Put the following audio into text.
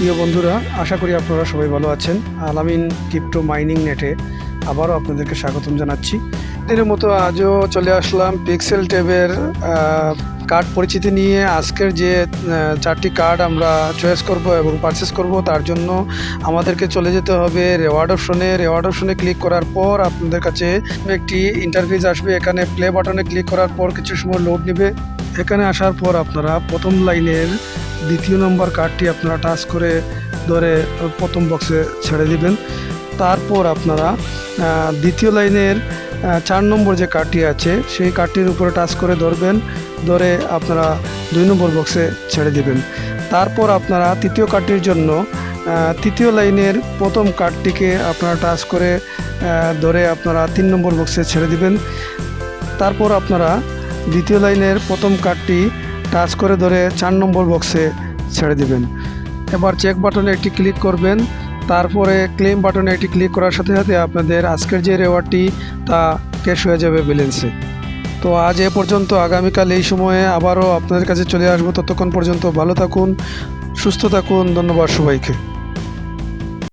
প্রিয় বন্ধুরা আশা করি আপনারা সবাই ভালো আছেন। আলামিন ক্রিপ্টো মাইনিং নেটে আবারও আপনাদেরকে স্বাগতম জানাচ্ছি। দিনের মতো আজও চলে আসলাম পিক্সেল ট্যাবের কার্ড পরিচিতি নিয়ে। আজকের যে চারটি কার্ড আমরা চয়েস করব এবং পারচেস করব, তার জন্য আমাদেরকে চলে যেতে হবে রেওয়ার্ড অপশনে রেওয়ার্ড অপশনে ক্লিক করার পর আপনাদের কাছে একটি ইন্টারফেস আসবে। এখানে প্লে বাটনে ক্লিক করার পর কিছু সময় লোড নেবে। এখানে আসার পর আপনারা প্রথম লাইনের দ্বিতীয় নম্বর কার্ডটি আপনারা টাচ করে ধরে প্রথম বক্সে ছেড়ে দিবেন। তারপর আপনারা দ্বিতীয় লাইনের চার নম্বর যে কার্ডটি আছে, সেই কার্ডটির উপরে টাচ করে ধরবেন, ধরে আপনারা দুই নম্বর বক্সে ছেড়ে দিবেন। তারপর আপনারা তৃতীয় কার্ডটির জন্য তৃতীয় লাইনের প্রথম কার্ডটিকে আপনারা টাচ করে ধরে আপনারা তিন নম্বর বক্সে ছেড়ে দিবেন। তারপর আপনারা দ্বিতীয় লাইনের প্রথম কার্ডটি টাচ করে ধরে চার নম্বর বক্সে ছেড়ে দিবেন। এবার চেক বাটনে একটি ক্লিক করবেন। তারপরে ক্লেম বাটনে এটি ক্লিক করার সাথে সাথে আপনাদের আজকের যে রেওয়ার্ডটি তা ক্যাশ হয়ে যাবে ব্যালেন্সে তো আজ এ পর্যন্ত, আগামীকাল এই সময়ে আবারও আপনাদের কাছে চলে আসব। ততক্ষণ পর্যন্ত ভালো থাকুন, সুস্থ থাকুন, ধন্যবাদ সবাইকে।